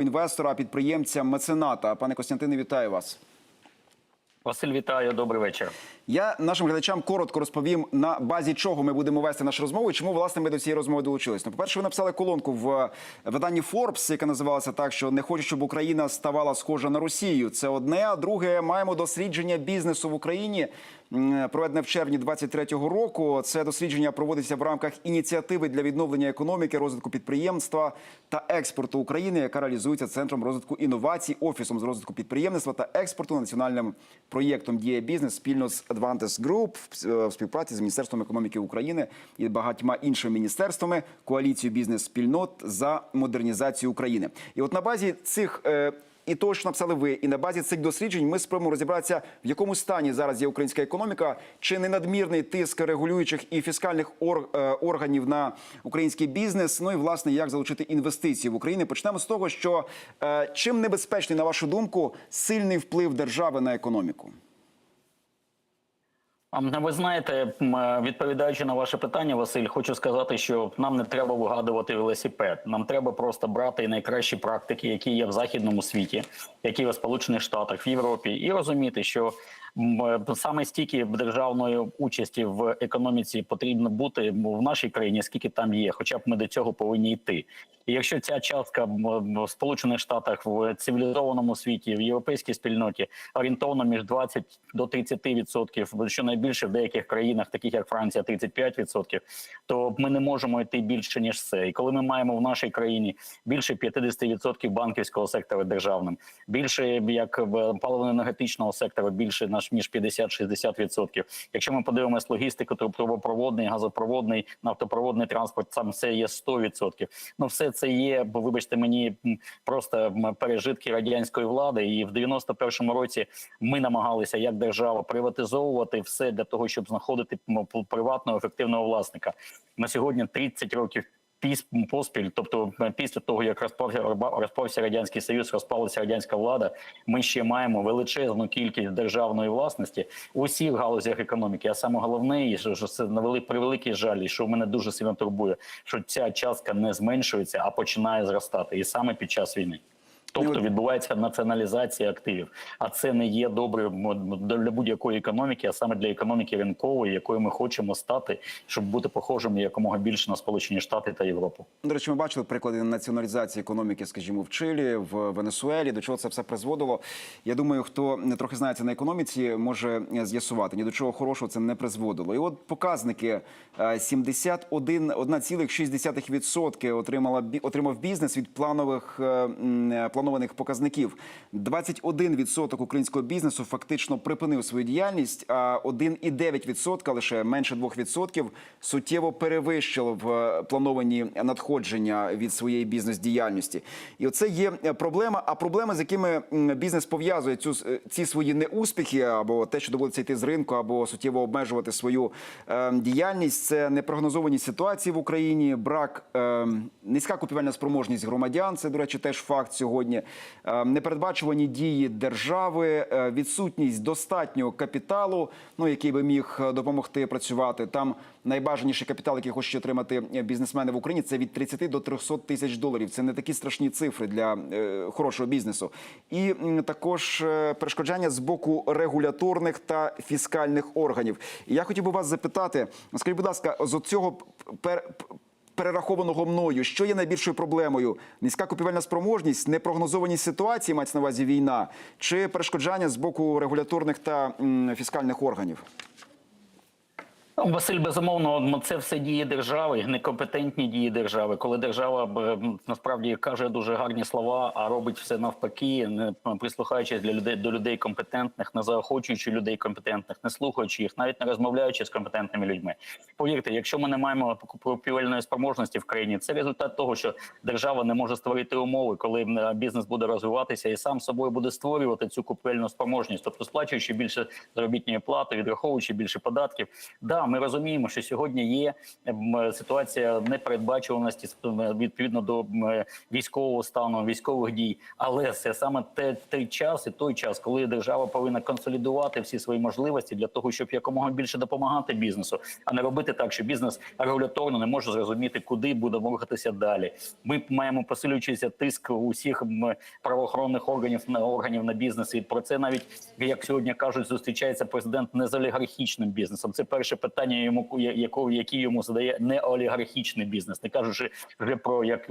інвестора, підприємця, мецената. Пане Костянтине, вітаю вас. Василь, вітаю, добрий вечір. Я нашим глядачам коротко розповім на базі чого ми будемо вести нашу розмову і чому власне ми до цієї розмови долучились. Ну, по-перше, ви написали колонку в виданні Forbes, яка називалася так, що не хочу, щоб Україна ставала схожа на Росію. Це одне. А друге, маємо дослідження бізнесу в Україні. Проведене в червні 23-го року. Це дослідження проводиться в рамках ініціативи для відновлення економіки, розвитку підприємства та експорту України, яка реалізується центром розвитку інновацій, офісом з розвитку підприємництва та експорту національним проєктом Дія бізнес спільно з Advantes Group в співпраці з Міністерством економіки України і багатьма іншими міністерствами, коаліцією бізнес-спільнот за модернізацію України. І от на базі цих е, і того, що написали ви, і на базі цих досліджень ми спробуємо розібратися, в якому стані зараз є українська економіка, чи не надмірний тиск регулюючих і фіскальних ор- е, органів на український бізнес. Ну і власне як залучити інвестиції в Україну. Почнемо з того, що е, чим небезпечний, на вашу думку, сильний вплив держави на економіку. Ви знаєте, е, відповідаючи на ваше питання, Василь, хочу сказати, що нам не треба вигадувати велосипед. Нам треба просто брати найкращі практики, які є в західному світі, які є в Сполучених Штатах, в Європі, і розуміти, що саме стільки державної участі в економіці потрібно бути в нашій країні, скільки там є, хоча б ми до цього повинні йти. І якщо ця частка в Сполучених Штатах в цивілізованому світі, в європейській спільноті орієнтовно між 20 до 30 відсотків, що найбільше в деяких країнах, таких як Франція, 35 відсотків, то ми не можемо йти більше ніж це. І коли ми маємо в нашій країні більше 50 відсотків банківського сектора державним, більше як в паливно-енергетичного сектора, більше наш ніж 50-60 відсотків. Якщо ми подивимось логістику, то трубопроводний, газопроводний, нафтопроводний транспорт, сам це є 100 відсотків. Ну все це є, бо вибачте мені просто пережитки радянської влади. І в 91-му році ми намагалися як держава приватизовувати все для того, щоб знаходити приватного ефективного власника. На сьогодні 30 років. Піс поспіль, тобто е, після того як розпався розпався радянський союз, розпалася радянська влада. Ми ще маємо величезну кількість державної власності у всіх галузях економіки. А саме головне, що це на вели- превеликий жаль, і що мене дуже сильно турбує, що ця частка не зменшується, а починає зростати, і саме під час війни. Тобто відбувається націоналізація активів, а це не є добре для будь-якої економіки, а саме для економіки ринкової, якою ми хочемо стати, щоб бути похожими якомога більше на Сполучені Штати та Європу. До речі, ми бачили приклади націоналізації економіки, скажімо, в Чилі, в Венесуелі. До чого це все призводило? Я думаю, хто не трохи знається на економіці, може з'ясувати. Ні до чого хорошого це не призводило. І от показники е, 71, 1,6% отримала отримав бізнес від планових е, м, е, планованих показників. 21% українського бізнесу фактично припинив свою діяльність, а 1,9% лише менше 2% суттєво перевищило в е, плановані надходження від своєї бізнес-діяльності. І оце є е, проблема. А проблеми, з якими бізнес пов'язує цю е, ці свої неуспіхи, або те, що доводиться йти з ринку, або суттєво обмежувати свою е, діяльність, це непрогнозовані ситуації в Україні, брак е, низька купівельна спроможність громадян. Це, до речі, теж факт сьогодні. Е, непередбачувані дії держави, е, відсутність достатнього капіталу, ну який би міг е, допомогти працювати. Там найбажаніший капітал, який хочуть отримати бізнесмени в Україні, це від 30 до 300 тисяч доларів. Це не такі страшні цифри для хорошого бізнесу. І також перешкоджання з боку регуляторних та фіскальних органів. Я хотів би вас запитати, скажіть, будь ласка, з цього пер перерахованого мною, що є найбільшою проблемою? Низька купівельна спроможність, непрогнозовані ситуації, мається на увазі війна, чи перешкоджання з боку регуляторних та фіскальних органів? Ну, Василь, безумовно, це все дії держави, некомпетентні дії держави. Коли держава насправді каже дуже гарні слова, а робить все навпаки, не прислухаючись для людей до людей компетентних, не заохочуючи людей компетентних, не слухаючи їх, навіть не розмовляючи з компетентними людьми. Повірте, якщо ми не маємо купівельної спроможності в країні, це результат того, що держава не може створити умови, коли бізнес буде розвиватися і сам собою буде створювати цю купівельну спроможність, тобто сплачуючи більше заробітної плати, відраховуючи більше податків. Да, ми розуміємо, що сьогодні є ситуація непередбачуваності відповідно до військового стану, військових дій. Але це саме те, той час і той час, коли держава повинна консолідувати всі свої можливості для того, щоб якомога більше допомагати бізнесу, а не робити так, що бізнес регуляторно не може зрозуміти, куди буде рухатися далі. Ми маємо посилюючися тиск усіх правоохоронних органів на органів на бізнес. І про це навіть як сьогодні кажуть, зустрічається президент не з олігархічним бізнесом. Це перше питання, йому якого які йому задає не олігархічний бізнес, не кажучи вже про як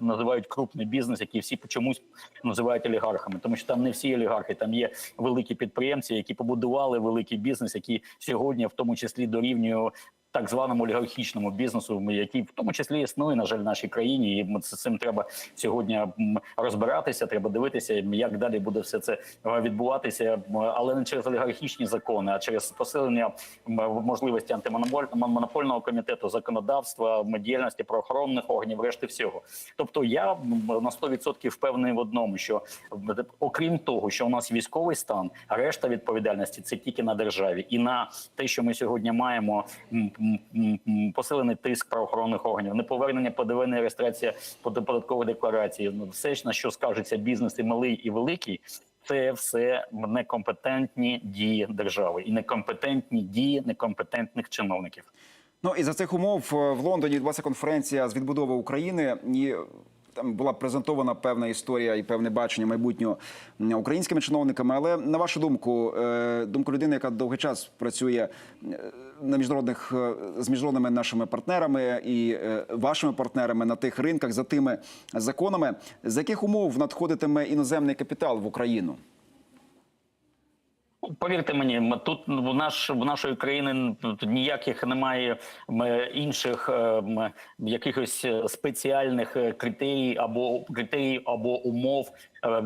називають крупний бізнес, який всі чомусь називають олігархами, тому що там не всі олігархи, там є великі підприємці, які побудували великий бізнес, які сьогодні в тому числі дорівнюють так званому олігархічному бізнесу, який в тому числі існує, на жаль, в нашій країні, і з цим треба сьогодні розбиратися. Треба дивитися, як далі буде все це е, відбуватися, але не через олігархічні закони, а через посилення можливості антимонопольного комітету, законодавства, діяльності правоохоронних органів, решти всього. Тобто, я на 100% впевнений в одному, що окрім того, що у нас військовий стан, решта відповідальності це тільки на державі, і на те, що ми сьогодні маємо посилений тиск правоохоронних органів, неповернення ПДВ, не реєстрація под- податкової декларації, ну, все на що скажеться бізнес і малий і великий. Це все некомпетентні дії держави і некомпетентні дії некомпетентних чиновників. Ну і за цих умов е, в Лондоні відбулася конференція з відбудови України. І там була презентована певна історія і певне бачення майбутнього українськими чиновниками. Але на вашу думку, е, думку людини, яка довгий час працює е, на міжнародних е, з міжнародними нашими партнерами і вашими партнерами на тих ринках за тими законами, з яких умов надходитиме іноземний капітал в Україну? Повірте мені, тут в наш в нашої країни тут ніяких немає інших е, якихось е, спеціальних е, критерій або критерій або умов,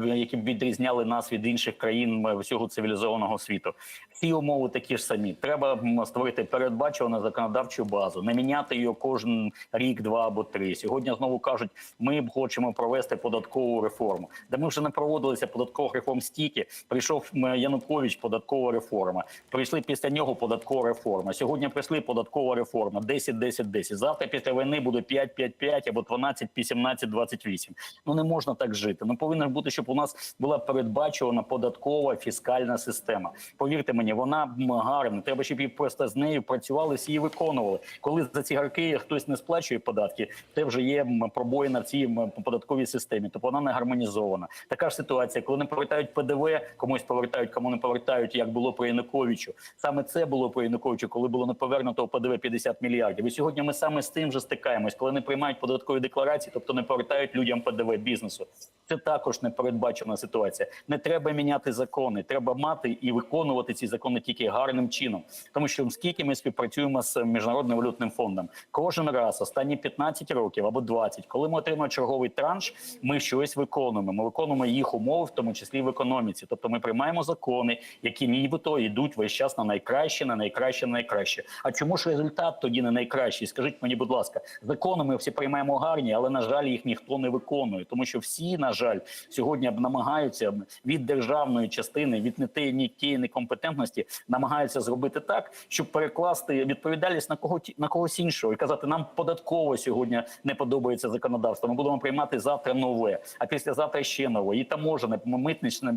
які б відрізняли нас від інших країн всього цивілізованого світу. Всі умови такі ж самі. Треба створити передбачувану законодавчу базу, не міняти її кожен рік, два або три. Сьогодні знову кажуть, ми хочемо провести податкову реформу. Де ми вже не проводилися податкових реформ стільки. Прийшов Янукович, податкова реформа. Прийшли після нього податкова реформа. Сьогодні прийшли податкова реформа 10, 10, 10. Завтра після війни буде 5, 5, 5 або 12, 17, 28. Ну не можна так жити. Ну повинно бути, щоб у нас була передбачувана податкова фіскальна система. Повірте мені, вона гарна. Треба, щоб її просто з нею працювали, всі виконували. Коли за ці гарки хтось не сплачує податки, це вже є пробоїна в цій податковій системі. Тобто вона не гармонізована. Така ж ситуація, коли не повертають ПДВ, комусь повертають, кому не повертають, як було при Януковичу. Саме це було при Януковичу, коли було не повернуто ПДВ 50 мільярдів. І сьогодні ми саме з тим же стикаємось, коли не приймають податкові декларації, тобто не повертають людям ПДВ бізнесу. Це також непередбачена ситуація. Не треба міняти закони, треба мати і виконувати ці закони тільки гарним чином. Тому що скільки ми співпрацюємо з міжнародним валютним фондом, кожен раз останні 15 років або 20, коли ми отримуємо черговий транш, ми щось виконуємо. Ми виконуємо їх умови, в тому числі в економіці. Тобто ми приймаємо закони, які нібито йдуть весь час на найкраще, на найкраще, на найкраще. А чому ж результат тоді не найкращий? Скажіть мені, будь ласка, закони ми всі приймаємо гарні, але на жаль, їх ніхто не виконує, тому що всі, на жаль, сьогодні намагаються від державної частини, від не тієї, ні тієї намагаються зробити так, щоб перекласти відповідальність на кого на когось іншого і казати, нам податково сьогодні не подобається законодавство. Ми будемо приймати завтра нове, а післязавтра ще нове. І таможене, митничне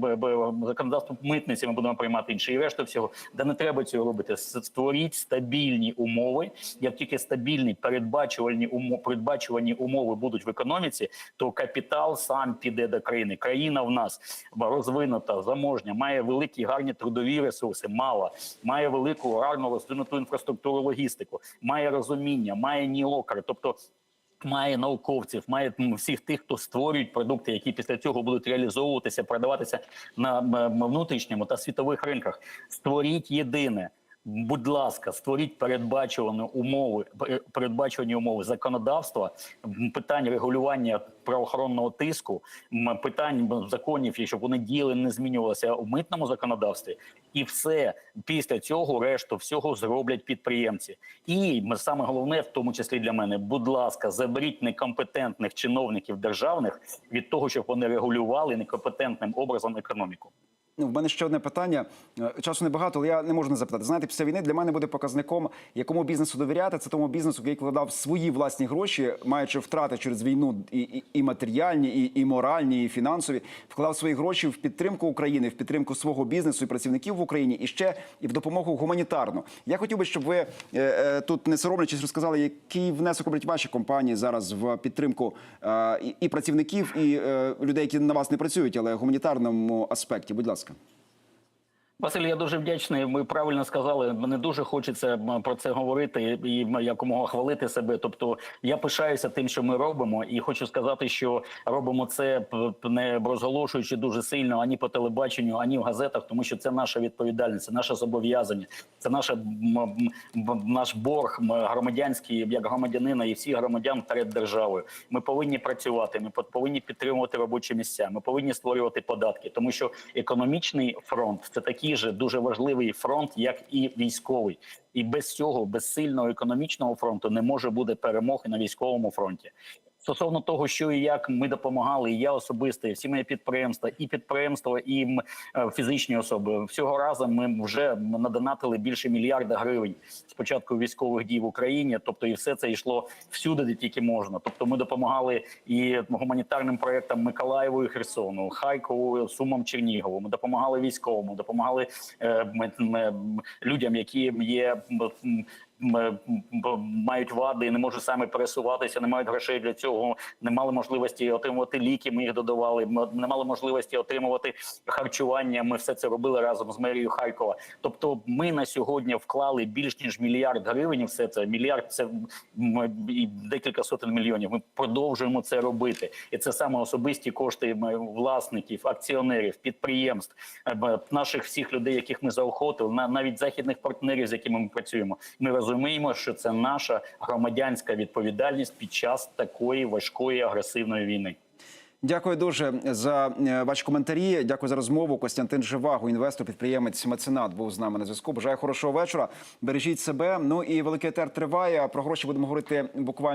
законодавство митниці. Ми будемо приймати інше і решту всього. Да не треба цього робити. Створіть стабільні умови. Як тільки стабільні передбачувальні умови, передбачувані умови будуть в економіці, то капітал сам піде до країни. Країна в нас розвинута, заможня, має великі гарні трудові ресурси, мала, має велику гарну розвинуту інфраструктуру, логістику, має розуміння, має нілокар, тобто. Має науковців, має всіх тих, хто створюють продукти, які після цього будуть реалізовуватися, продаватися на внутрішньому та світових ринках. Створіть єдине. Будь ласка, створіть передбачувані умови, пер- передбачувані умови законодавства, питань регулювання правоохоронного тиску, питань законів, щоб вони діяли, не змінювалися у митному законодавстві, і все після цього решту всього зроблять підприємці. І саме головне, в тому числі для мене, будь ласка, заберіть некомпетентних чиновників державних від того, щоб вони регулювали некомпетентним образом економіку. Ну, в мене ще одне питання. Е, Часу небагато, але я не можу не запитати. Знаєте, після війни для мене буде показником, якому бізнесу довіряти. Це тому бізнесу, який вкладав свої власні гроші, маючи втрати через війну і, і, і матеріальні, і, і моральні, і фінансові, вкладав свої гроші в підтримку України, в підтримку свого бізнесу і працівників в Україні, і ще і в допомогу гуманітарну. Я хотів би, щоб ви е, е, тут не соромлячись розказали, який внесок роблять ваші компанії зараз в підтримку е, і працівників, і е, людей, які на вас не працюють, але в гуманітарному аспекті. Будь ласка ласка. Василь, я дуже вдячний. Ви правильно сказали. Мені дуже хочеться про це говорити і якомога хвалити себе. Тобто я пишаюся тим, що ми робимо, і хочу сказати, що робимо це не розголошуючи дуже сильно ані по телебаченню, ані в газетах, тому що це наша відповідальність, це наше зобов'язання, це наше наш борг громадянський як громадянина і всіх громадян перед державою. Ми повинні працювати. Ми по- повинні підтримувати робочі місця. Ми повинні створювати податки, тому що економічний фронт це такий же дуже важливий фронт, як і військовий. І без цього, без сильного економічного фронту, не може бути перемоги на військовому фронті. Стосовно того, що і як ми допомагали, і я особисто, і всі мої підприємства, і підприємства, і е, фізичні особи. Всього разу ми вже надонатили більше мільярда гривень з початку військових дій в Україні. Тобто, і все це йшло всюди, де тільки можна. Тобто, ми допомагали і гуманітарним проектам Миколаєву і Херсону, Харкову, Сумам, Чернігову. Ми допомагали військовому, допомагали е, людям, які є. Мають вади, і не можуть самі пересуватися, не мають грошей для цього, не мали можливості отримувати ліки. Ми їх додавали, не мали можливості отримувати харчування. Ми все це робили разом з мерією Харкова. Тобто, ми на сьогодні вклали більш ніж мільярд гривень. Все це мільярд, це і декілька сотень мільйонів. Ми продовжуємо це робити, і це саме особисті кошти власників, акціонерів, підприємств, е, наших всіх людей, яких ми заохотили, на- навіть західних партнерів, з якими ми працюємо. Ми розуміємо, що це наша громадянська відповідальність під час такої важкої агресивної війни. Дякую дуже за е, ваші коментарі. Дякую за розмову. Костянтин Живаго, інвестор, підприємець, меценат, був з нами на зв'язку. Бажаю хорошого вечора. Бережіть себе. Ну і великий етер триває. Про гроші будемо говорити буквально.